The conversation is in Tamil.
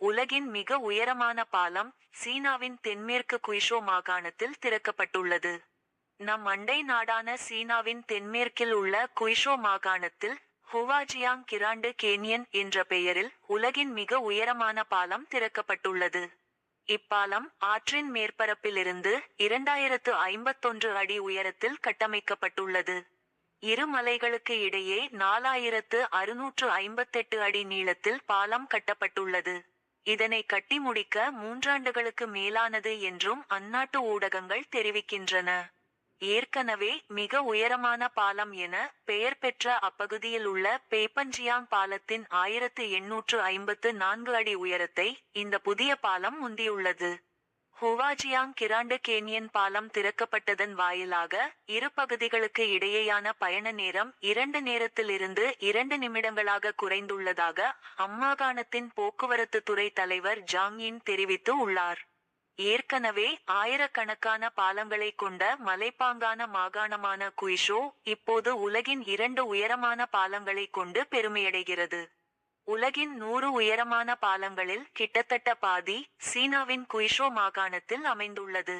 உலகின் மிக உயரமான பாலம் சீனாவின் தென்மேற்கு குயிஷோ மாகாணத்தில் திறக்கப்பட்டுள்ளது. நம் அண்டை நாடான சீனாவின் தென்மேற்கில் உள்ள குயிஷோ மாகாணத்தில் ஹுவாஜியாங் கிராண்டு கேனியன் என்ற பெயரில் உலகின் மிக உயரமான பாலம் திறக்கப்பட்டுள்ளது. இப்பாலம் ஆற்றின் மேற்பரப்பிலிருந்து இரண்டாயிரத்து ஐம்பத்தொன்று அடி உயரத்தில் கட்டமைக்கப்பட்டுள்ளது. இரு மலைகளுக்கு இடையே நாலாயிரத்து அறுநூற்று ஐம்பத்தெட்டு அடி நீளத்தில் பாலம் கட்டப்பட்டுள்ளது. இதனை கட்டி முடிக்க மூன்றாண்டுகளுக்கு மேலானது என்றும் அந்நாட்டு ஊடகங்கள் தெரிவிக்கின்றன. ஏற்கனவே மிக உயரமான பாலம் என பெயர் பெற்ற அப்பகுதியில் உள்ள பேப்பஞ்சியாங் பாலத்தின் ஆயிரத்து எண்ணூற்று ஐம்பத்து நான்கு அடி உயரத்தை இந்த புதிய பாலம் முந்தியுள்ளது. ஹுவாஜியாங் கிராண்டு கேனியன் பாலம் திறக்கப்பட்டதன் வாயிலாக இரு பகுதிகளுக்கு இடையேயான பயண நேரம் இரண்டு நேரத்திலிருந்து இரண்டு நிமிடங்களாக குறைந்துள்ளதாக அம்மாகாணத்தின் போக்குவரத்து துறை தலைவர் ஜாங்யின் தெரிவித்து உள்ளார். ஏற்கனவே ஆயிரக்கணக்கான பாலங்களை கொண்ட மலைப்பாங்கான மாகாணமான குய்ஷோ இப்போது உலகின் இரண்டு உயரமான பாலங்களை கொண்டு பெருமையடைகிறது. உலகின் நூறு உயரமான பாலங்களில் கிட்டத்தட்ட பாதி சீனாவின் குயிஷோ மாகாணத்தில் அமைந்துள்ளது.